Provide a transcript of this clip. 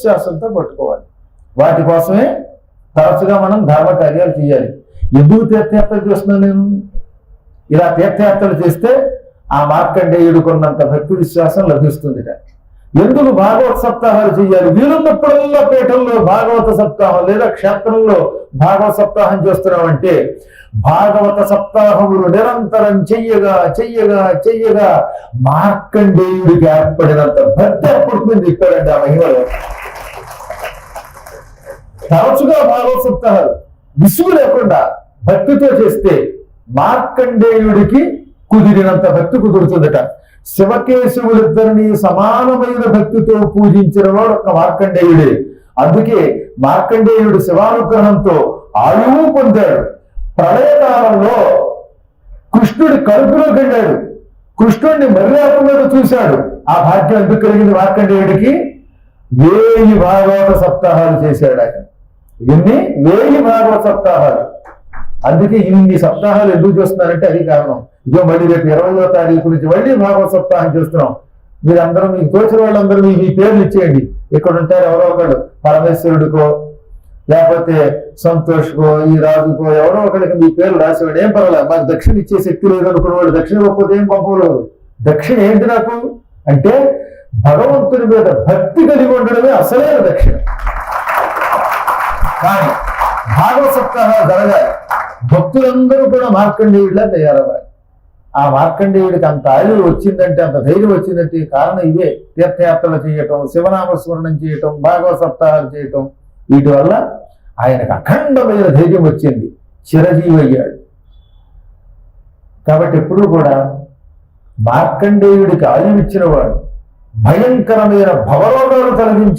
విశ్వాసంతో పట్టుకోవాలి. వాటి కోసమే తరచుగా మనం ధర్మ కార్యాలు చేయాలి. ఎందుకు తీర్థయాత్రలు చేస్తున్నాను నేను? ఇలా తీర్థయాత్రలు చేస్తే ఆ మార్కండేయుడుకున్నంత భక్తి విశ్వాసం లభిస్తుంది ఎందుకు భాగవత సప్తాహాలు చేయాలి? వీలున్నప్పుడల్లా పీఠంలో భాగవత సప్తాహం లేదా క్షేత్రంలో భాగవత సప్తాహం చేస్తున్నామంటే భాగవత సప్తాహములు నిరంతరం చెయ్యగా చెయ్యగా చెయ్యగా మార్కండేయుడికి ఏర్పడినంత భక్తి ఏర్పడుతుంది చెప్పారండి ఆ మహిమలో. తరచుగా భాగవత సప్తాహాలు విసుగు లేకుండా భక్తితో చేస్తే మార్కండేయుడికి కుదిరినంత భక్తి కుదురుతుందట. శివకేశవులిద్దరిని సమానమైన భక్తితో పూజించిన వాడు ఒక మార్కండేయుడే. అందుకే మార్కండేయుడు శివానుగ్రహంతో ఆయువు పొందాడు. ప్రళయకాలంలో కృష్ణుడి కలుపులో వెళ్ళాడు కృష్ణుడిని మర్యాదలో చూశాడు. ఆ భాగ్యం ఎందుకు కలిగింది మార్కండేయుడికి? వేయి భాగవత సప్తాహాలు చేశాడు ఆయన. ఎన్ని వేయి భాగవత సప్తాహాలు. అందుకే ఇన్ని సప్తాహాలు ఎందుకు చేస్తున్నారంటే అది కారణం. ఇదో మళ్ళీ రేపు ఇరవయో తారీఖు నుంచి మళ్ళీ భాగవత సప్తాహం చేస్తున్నాం. మీరందరూ మీకు తోచిన వాళ్ళందరూ మీ మీ పేర్లు ఇచ్చేయండి. ఇక్కడ ఉంటారు? ఎవరో ఒకడు పరమేశ్వరుడికో లేకపోతే సంతోష్కో ఈ రాజుకో ఎవరో ఒకరికి మీ పేరు రాసేవాడు. ఏం పర్వాలేదు. మాకు దక్షిణ ఇచ్చే శక్తి లేదు అనుకున్నవాడు. దక్షిణ ఇవ్వకపోతే ఏం పంపలేదు దక్షిణ ఏంటి నాకు? అంటే భగవంతుని మీద భక్తి కలిగి ఉండడమే అసలైన దక్షిణ. కానీ భాగవత సప్తాహాలు జరగాలి. భక్తులందరూ కూడా మార్కండేయుడిలా తయారవ్వాలి. ఆ మార్కండేయుడికి అంత ఆయువు వచ్చిందంటే అంత ధైర్యం వచ్చిందంటే కారణం ఇవే. తీర్థయాత్రలు చేయటం శివనామస్మరణం చేయటం భాగవత సప్తాహాలు చేయటం. వీటి వల్ల ఆయనకు అఖండమైన ధైర్యం వచ్చింది. చిరజీవి అయ్యాడు. కాబట్టి ఎప్పుడూ కూడా మార్కండేయుడికి ఆయువు వాడు భయంకరమైన భవరోగాలు తొలగించి